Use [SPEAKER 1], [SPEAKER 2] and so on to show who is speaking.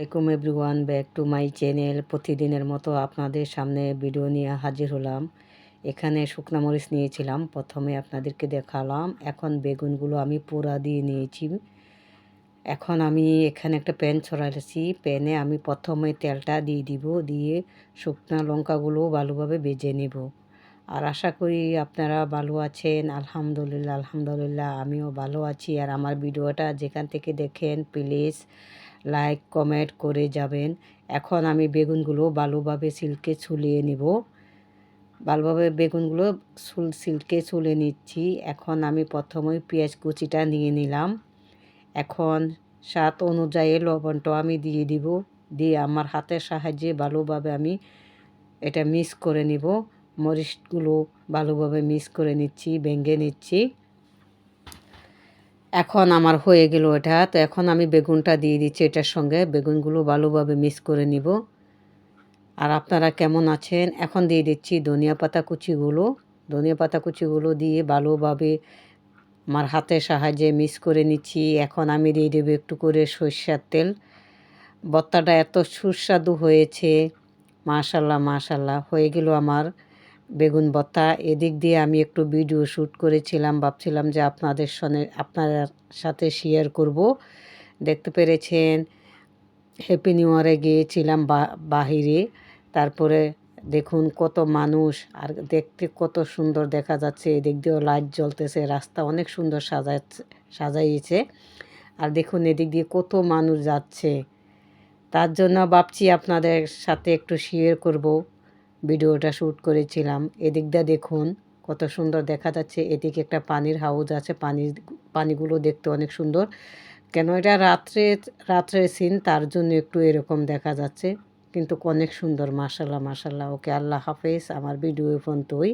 [SPEAKER 1] Welcome everyone back to my channel প্রতিদিনের মতো আপনাদের সামনে ভিডিও নিয়ে হাজির হলাম। এখানে শুকনা মরিচ নিয়েছিলাম, প্রথমে আপনাদেরকে দেখালাম। এখন বেগুনগুলো আমি পোড়া দিয়ে নিয়েছি। এখন আমি এখানে একটা প্যান ছড়াইছি। প্যানে আমি প্রথমে তেলটা দিয়ে দিব, দিয়ে শুকনা লঙ্কাগুলো ভালোভাবে বেজে নেব। আর আশা করি আপনারা ভালো আছেন, আলহামদুলিল্লাহ আলহামদুলিল্লাহ, আমিও ভালো আছি। আর আমার ভিডিওটা যেখান থেকে দেখেন প্লিজ লাইক কমেন্ট করে যাবেন। এখন আমি বেগুনগুলো ভালোভাবে সিল্কে ছুলিয়ে নিব। ভালোভাবে বেগুনগুলো সুল সিল্কে ছুলে নিচ্ছি। এখন আমি প্রথমে পেঁয়াজ কুচিটা নিয়ে নিলাম। এখন স্বাদ অনুযায়ী লবণটা আমি দিয়ে দিব। দিয়ে আমার হাতের সাহায্যে ভালোভাবে আমি এটা মিক্স করে নিব। মরিচগুলো ভালোভাবে মিক্স করে নিচ্ছি, ভেঙে নিচ্ছি। এখন আমার হয়ে গেল এটা। তো এখন আমি বেগুনটা দিয়ে দিচ্ছি এটার সঙ্গে। বেগুনগুলো ভালোভাবে মিক্স করে নিব। আর আপনারা কেমন আছেন? এখন দিয়ে দিচ্ছি ধনিয়া পাতা কুচিগুলো। ধনিয়া পাতা কুচিগুলো দিয়ে ভালোভাবে আমার হাতের সাহায্যে মিক্স করে নিচ্ছি। এখন আমি দিয়ে দেবো একটু করে সর্ষার তেল। বত্তাটা এত সুস্বাদু হয়েছে। মাশাল্লাহ মাশাল্লাহ, হয়ে গেল আমার। বেগুন ভর্তা এদিক দিয়ে আমি একটু ভিডিও শ্যুট করেছিলাম, ভাবছিলাম যে আপনাদের সঙ্গে আপনার সাথে শেয়ার করব। দেখতে পেরেছেন হ্যাপি নিউ ইয়ারে গিয়েছিলাম বাহিরে। তারপরে দেখুন কত মানুষ, আর দেখতে কত সুন্দর দেখা যাচ্ছে। এদিক দিয়েও লাইট জ্বলতেছে, রাস্তা অনেক সুন্দর সাজাচ্ছে সাজাইয়েছে আর দেখুন এদিক দিয়ে কত মানুষ যাচ্ছে। তার জন্য ভাবছি আপনাদের সাথে একটু শেয়ার করব। ভিডিওটা শ্যুট করেছিলাম। এদিকটা দেখুন, কত সুন্দর দেখা যাচ্ছে। এদিকে একটা পানির হাউজ আছে। পানি, পানিগুলো দেখতে অনেক সুন্দর। কেন এটা রাত্রে, রাত্রের সিন তার জন্য একটু এরকম দেখা যাচ্ছে। কিন্তু অনেক সুন্দর মাসাল্লাহ মাসাল্লাহ ওকে আল্লাহ হাফেজ। আমার ভিডিও পর্যন্তই।